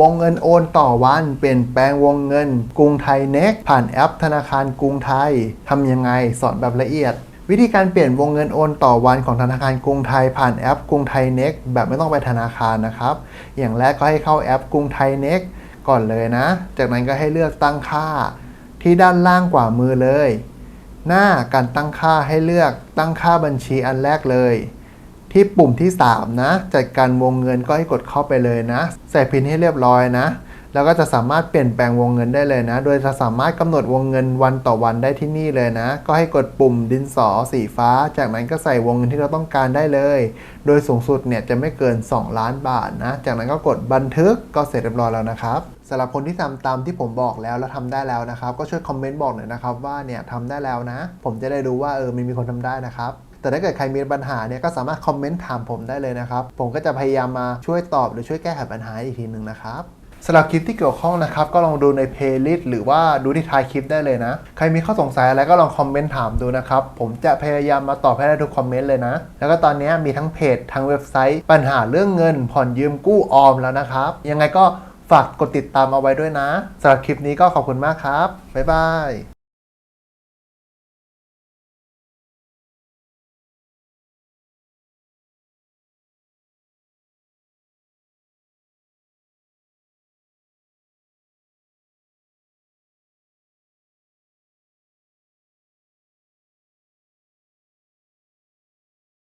วงเงินโอนต่อวัน เปลี่ยนแปลงวงเงิน กรุงไทยเน็กผ่านแอปธนาคารกรุงไทยทำยังไงสอนแบบละเอียดวิธีการเปลี่ยนวงเงินโอนต่อวันของธนาคารกรุงไทยผ่านแอปกรุงไทยเน็กแบบไม่ต้องไปธนาคารนะครับ อย่างแรกก็ให้เข้าแอปกรุงไทยเน็กก่อนเลยนะ จากนั้นก็ให้เลือกตั้งค่า ที่ด้านล่างกว่ามือเลย หน้าการตั้งค่าให้เลือกตั้งค่าบัญชีอันแรกเลย ที่ปุ่มที่ 3 นะ จัดการวงเงินก็ให้กดเข้าไปเลยนะ ใส่พินให้เรียบร้อยนะ แล้วก็จะสามารถเปลี่ยนแปลงวงเงินได้เลยนะ โดยจะสามารถกำหนดวงเงินวันต่อวันได้ที่นี่เลยนะ ก็ให้กดปุ่มดินสอสีฟ้า จากนั้นก็ใส่วงเงินที่เราต้องการได้เลย โดยสูงสุดเนี่ยจะไม่เกิน 2 ล้านบาทนะ จากนั้นก็กดบันทึกก็เสร็จเรียบร้อยแล้วนะครับสำหรับคนที่ทำตามที่ผมบอกแล้วแล้วทำได้แล้วนะครับ ก็ช่วยคอมเมนต์บอกหน่อยนะครับว่าเนี่ยทำได้แล้วนะ ผมจะได้รู้ว่าเออมันมีคนทำได้นะครับ แต่ถ้าเกิดใครมีปัญหาเนี่ยก็สามารถคอมเมนต์ถามผมได้เลยนะครับ ผมก็จะพยายามมาช่วยตอบหรือช่วยแก้ไขปัญหาอีกทีหนึ่งนะครับสำหรับคลิปที่เกี่ยวข้องนะครับ ก็ลองดูในเพลย์ลิสต์หรือว่าดูที่ท้ายคลิปได้เลยนะ ใครมีข้อสงสัยอะไรก็ลองคอมเมนต์ถามดูนะครับ ผมจะพยายามมาตอบให้ได้ทุกคอมเมนต์เลยนะ แล้วก็ตอนนี้มีทั้งเพจทั้งเว็บไซต์ ปัญหาเรื่องเงิน ผ่อนยืมกู้ออมแล้วนะครับ ยังไงก็ฝากกดติดตามเอาไว้ด้วยนะสำหรับคลิปนี้ก็ขอบคุณมากครับบ๊ายบาย